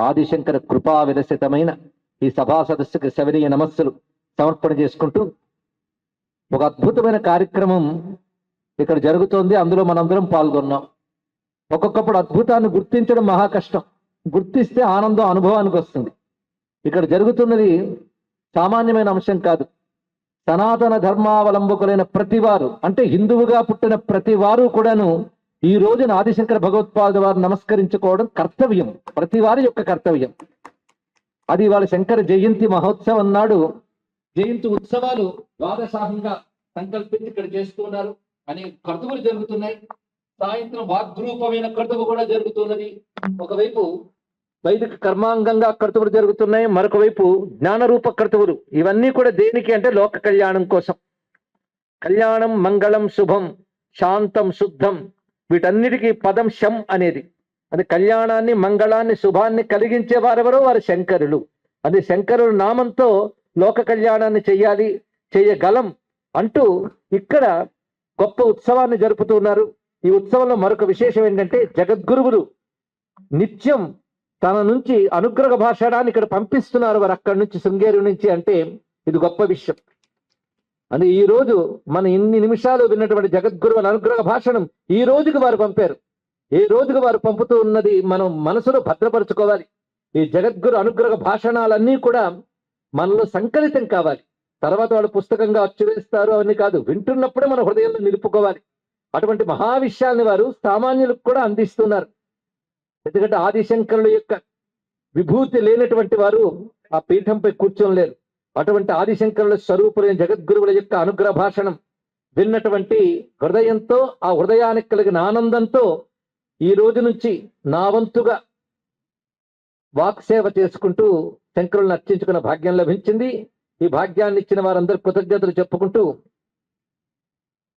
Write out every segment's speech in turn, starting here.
ఆదిశంకర కృపా విరసితమైన ఈ సభా సదస్సుకి శవనీయ నమస్సులు సమర్పణ చేసుకుంటూ ఒక అద్భుతమైన కార్యక్రమం ఇక్కడ జరుగుతోంది. అందులో మనందరం పాల్గొన్నాం. ఒక్కొక్కప్పుడు అద్భుతాన్ని గుర్తించడం మహా కష్టం. గుర్తిస్తే ఆనందం అనుభవానికి వస్తుంది. ఇక్కడ జరుగుతున్నది సామాన్యమైన అంశం కాదు. సనాతన ధర్మావలంబకులైన ప్రతివారు అంటే హిందువుగా పుట్టిన ప్రతి వారు కూడాను ఈ రోజున ఆదిశంకర భగవత్పాద వారు నమస్కరించుకోవడం కర్తవ్యం. ప్రతి వారి యొక్క కర్తవ్యం. అది వాళ్ళ శంకర జయంతి మహోత్సవం నాడు జయంతి ఉత్సవాలు ద్వాదశాహంగా సంకల్పించి ఇక్కడ చేస్తున్నారు అనే కర్తువులు జరుగుతున్నాయి. సాయంత్రం వాగ్రూపమైన కర్తువు కూడా జరుగుతున్నది. ఒకవైపు వైదిక కర్మాంగంగా కర్తువులు జరుగుతున్నాయి. మరొక వైపు జ్ఞానరూప కర్తువులు ఇవన్నీ కూడా దేనికి అంటే లోక కళ్యాణం కోసం. కళ్యాణం మంగళం శుభం శాంతం శుద్ధం. వీటన్నిటికీ పదం శం అనేది. అది కళ్యాణాన్ని మంగళాన్ని శుభాన్ని కలిగించే వారెవరో? వారు శంకరులు. అది శంకరుడు నామంతో లోక కళ్యాణాన్ని చెయ్యాలి చెయ్యగలం అంటూ ఇక్కడ గొప్ప ఉత్సవాన్ని జరుపుతున్నారు ఈ ఉత్సవంలో మరొక విశేషం ఏంటంటే జగద్గురువులు నిత్యం తన నుంచి అనుగ్రహ భాషడాన్ని ఇక్కడ పంపిస్తున్నారు. వారు అక్కడి నుంచి శృంగేరి నుంచి అంటే ఇది గొప్ప విషయం. అని ఈ రోజు మన ఇన్ని నిమిషాలు విన్నటువంటి జగద్గురువుల అనుగ్రహ భాషణం ఈ రోజుకి వారు పంపారు. ఏ రోజుకి వారు పంపుతూ ఉన్నది మనం మనసులో భద్రపరచుకోవాలి. ఈ జగద్గురు అనుగ్రహ భాషణాలన్నీ కూడా మనలో సంకలితం కావాలి. తర్వాత వాళ్ళు పుస్తకంగా అచ్చువేస్తారు అవన్నీ కాదు. వింటున్నప్పుడే మన హృదయంలో నిలుపుకోవాలి. అటువంటి మహావిషయాల్ని వారు సామాన్యులకు కూడా అందిస్తున్నారు. ఎందుకంటే ఆదిశంకరుల యొక్క విభూతి లేనటువంటి వారు ఆ పీఠంపై కూర్చోలేరు. అటువంటి ఆదిశంకరుల స్వరూపులైన జగద్గురువుల యొక్క అనుగ్రహ భాషణం విన్నటువంటి హృదయంతో ఆ హృదయానికి కలిగిన ఆనందంతో ఈ రోజు నుంచి నా వంతుగా వాక్సేవ చేసుకుంటూ శంకరులను అర్చించుకున్న భాగ్యం లభించింది. ఈ భాగ్యాన్ని ఇచ్చిన వారందరూ కృతజ్ఞతలు చెప్పుకుంటూ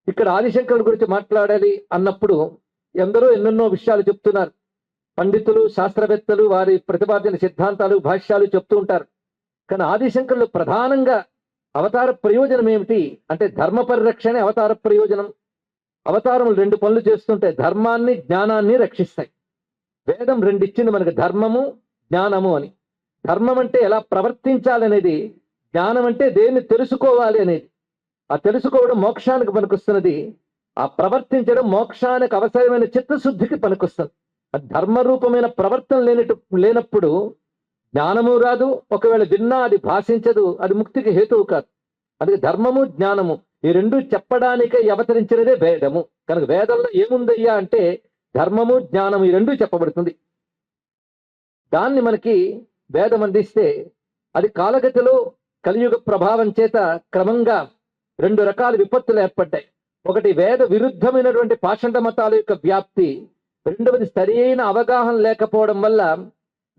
ఇక్కడ ఆదిశంకరుడు గురించి మాట్లాడాలి అన్నప్పుడు ఎందరో ఎన్నెన్నో విషయాలు చెప్తున్నారు. పండితులు శాస్త్రవేత్తలు వారి ప్రతిపాదిన సిద్ధాంతాలు భాష్యాలు చెప్తూ ఉంటారు. కానీ ఆదిశంకరులు ప్రధానంగా అవతార ప్రయోజనం ఏమిటి? అంటే ధర్మ పరిరక్షణ అవతార ప్రయోజనం. అవతారములు రెండు పనులు చేస్తుంటే ధర్మాన్ని జ్ఞానాన్ని రక్షిస్తాయి. వేదం రెండు ఇచ్చింది మనకి ధర్మము జ్ఞానము అని. ధర్మం అంటే ఎలా ప్రవర్తించాలనేది జ్ఞానం అంటే దేన్ని తెలుసుకోవాలి అనేది. ఆ తెలుసుకోవడం మోక్షానికి పనికొస్తున్నది. ఆ ప్రవర్తించడం మోక్షానికి అవసరమైన చిత్తశుద్ధికి పనికొస్తుంది. ఆ ధర్మరూపమైన ప్రవర్తన లేనట్టు లేనప్పుడు జ్ఞానము రాదు ఒకవేళ విన్నా అది భాషించదు అది ముక్తికి హేతువు కాదు. అది ధర్మము జ్ఞానము ఈ రెండు చెప్పడానికే అవతరించినదే వేదము కనుక వేదంలో ఏముందయ్యా అంటే ధర్మము జ్ఞానము ఈ రెండు చెప్పబడుతుంది. దాన్ని మనకి వేదం అందిస్తే అది కాలగతిలో కలియుగ ప్రభావం చేత క్రమంగా రెండు రకాల విపత్తులు ఏర్పడ్డాయి. ఒకటి వేద విరుద్ధమైనటువంటి పాషండ మతాల యొక్క వ్యాప్తి రెండవది సరియైన అవగాహన లేకపోవడం వల్ల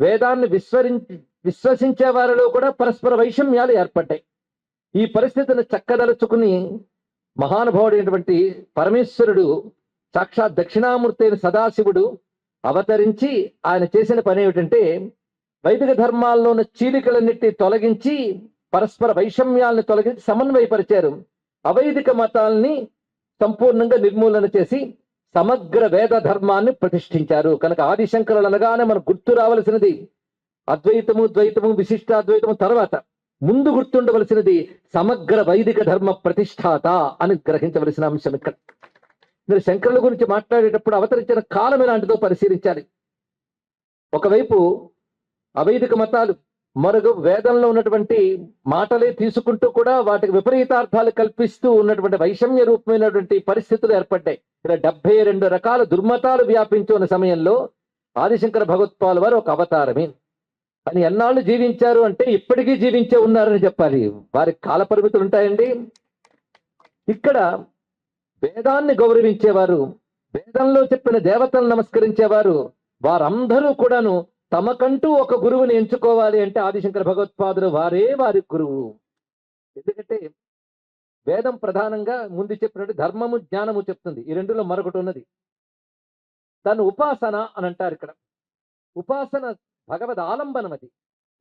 వేదాన్ని విస్మరించి విశ్వసించే వారిలో కూడా పరస్పర వైషమ్యాలు ఏర్పడ్డాయి. ఈ పరిస్థితిని చక్కదలుచుకుని మహానుభావుడైనటువంటి పరమేశ్వరుడు సాక్షాత్ దక్షిణామూర్తి అయిన సదాశివుడు అవతరించి ఆయన చేసిన పని ఏమిటంటే వైదిక ధర్మాల్లో ఉన్న చీలికలన్నిటి తొలగించి పరస్పర వైషమ్యాలను తొలగించి సమన్వయపరిచారు. అవైదిక మతాల్ని సంపూర్ణంగా నిర్మూలన చేసి సమగ్ర వేద ధర్మాన్ని ప్రతిష్ఠించారు. కనుక ఆదిశంకరులు అనగానే మనకు గుర్తు రావలసినది అద్వైతము ద్వైతము విశిష్టాద్వైతము తర్వాత ముందు గుర్తుండవలసినది సమగ్ర వైదిక ధర్మ ప్రతిష్టాత అని గ్రహించవలసిన అంశం ఇక్కడ. మీరు శంకరుల గురించి మాట్లాడేటప్పుడు అవతరించిన కాలం ఎలాంటిదో పరిశీలించాలి. ఒకవైపు అవైదిక మతాలు మరొక వేదంలో ఉన్నటువంటి మాటలే తీసుకుంటూ కూడా వాటికి విపరీతార్థాలు కల్పిస్తూ ఉన్నటువంటి వైషమ్య రూపమైనటువంటి పరిస్థితులు ఏర్పడ్డాయి. ఇలా డెబ్బై రెండు రకాల దుర్మతాలు వ్యాపించున్న సమయంలో ఆదిశంకర భగవత్పాల్ వారు ఒక అవతారమే. అని ఎన్నాళ్ళు జీవించారు అంటే ఇప్పటికీ జీవించే ఉన్నారని చెప్పాలి. వారికి కాల పరిమితులు ఉంటాయండి. ఇక్కడ వేదాన్ని గౌరవించేవారు వేదంలో చెప్పిన దేవతలను నమస్కరించేవారు వారందరూ కూడాను తమకంటూ ఒక గురువుని ఎంచుకోవాలి అంటే ఆదిశంకర భగవత్పాదులు వారే వారి గురువు. ఎందుకంటే వేదం ప్రధానంగా ముందు చెప్పినట్టు ధర్మము జ్ఞానము చెప్తుంది. ఈ రెండులో మరొకటి ఉన్నది. తను ఉపాసన అని అంటారు ఇక్కడ. ఉపాసన భగవద్ ఆలంబనం అది.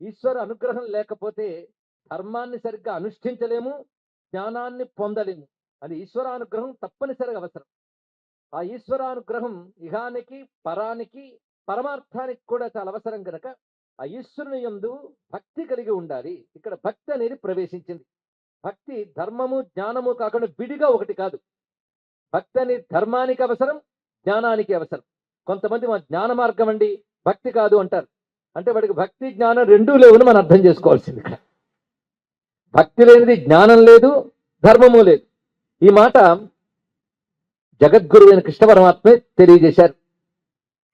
ఈశ్వర అనుగ్రహం లేకపోతే ధర్మాన్ని సరిగ్గా అనుష్ఠించలేము జ్ఞానాన్ని పొందలేము. అది ఈశ్వరానుగ్రహం తప్పనిసరిగా అవసరం. ఆ ఈశ్వరానుగ్రహం ఇహానికి పరానికి పరమార్థానికి కూడా చాలా అవసరం కనుక ఆ ఈశ్వరుని యందు భక్తి కలిగి ఉండాలి. ఇక్కడ భక్తి అనేది ప్రవేశించింది. భక్తి ధర్మము జ్ఞానము కాకుండా విడిగా ఒకటి కాదు. భక్తి అనేది ధర్మానికి అవసరం జ్ఞానానికి అవసరం. కొంతమంది మా జ్ఞాన మార్గం అండి భక్తి కాదు అంటారు. అంటే వాడికి భక్తి జ్ఞానం రెండూ లేవని మనం అర్థం చేసుకోవాల్సింది ఇక్కడ. భక్తి లేనిది జ్ఞానం లేదు ధర్మము లేదు. ఈ మాట జగద్గురు అయిన కృష్ణ పరమాత్మే తెలియజేశారు.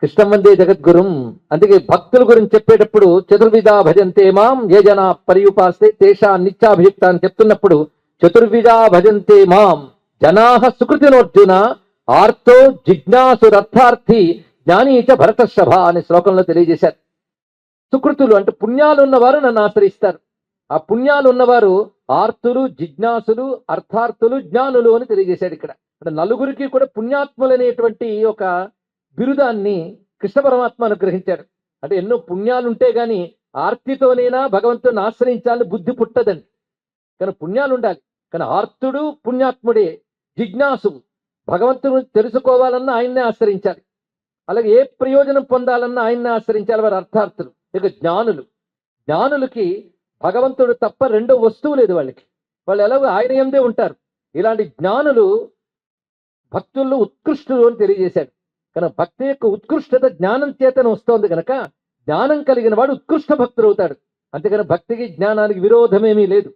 కృష్ణం వందే జగద్గురుం. అందుకే భక్తుల గురించి చెప్పేటప్పుడు చతుర్విధా భజంతే మాం ఏ జన పర్యుపాస్తే తేషా నిత్యాభియుక్త అని చెప్తున్నప్పుడు చతుర్విధా భజంతే మాం. జనాహ సుకృతినోర్జున ఆర్తో జిజ్ఞాసురర్థార్థి జ్ఞానీచ భరతశభ అనే శ్లోకంలో తెలియజేశారు. సుకృతులు అంటే పుణ్యాలు ఉన్నవారు నన్ను ఆశ్రయిస్తారు. ఆ పుణ్యాలు ఉన్నవారు ఆర్తులు జిజ్ఞాసులు అర్థార్థులు జ్ఞానులు అని తెలియజేశాడు ఇక్కడ. అంటే నలుగురికి కూడా పుణ్యాత్ములు అనేటువంటి ఒక బిరుదాన్ని కృష్ణ పరమాత్మ అనుగ్రహించాడు. అంటే ఎన్నో పుణ్యాలు ఉంటే గాని ఆర్తితోనైనా భగవంతుని ఆశ్రయించాలని బుద్ధి పుట్టదండి. కానీ పుణ్యాలు ఉండాలి కానీ ఆర్తుడు పుణ్యాత్ముడే జిజ్ఞాసు భగవంతుని తెలుసుకోవాలన్నా ఆయన్నే ఆశ్రయించాలి. అలాగే ఏ ప్రయోజనం పొందాలన్నా ఆయన్నే ఆశ్రయించాలి వారు అర్థార్థులు. ఇక జ్ఞానులు. జ్ఞానులకి భగవంతుడు తప్ప రెండో వస్తువు లేదు వాళ్ళకి. వాళ్ళు ఎలాగో ఆయన ఎందే ఉంటారు. ఇలాంటి జ్ఞానులు భక్తుల్లో ఉత్కృష్టులు అని తెలియజేశాడు. కనుక భక్తి యొక్క ఉత్కృష్టత జ్ఞానం చేతన వస్తోంది కనుక జ్ఞానం కలిగిన వాడు ఉత్కృష్ట భక్తుడు అవుతాడు అంతేకాని భక్తికి జ్ఞానానికి విరోధమేమీ లేదు.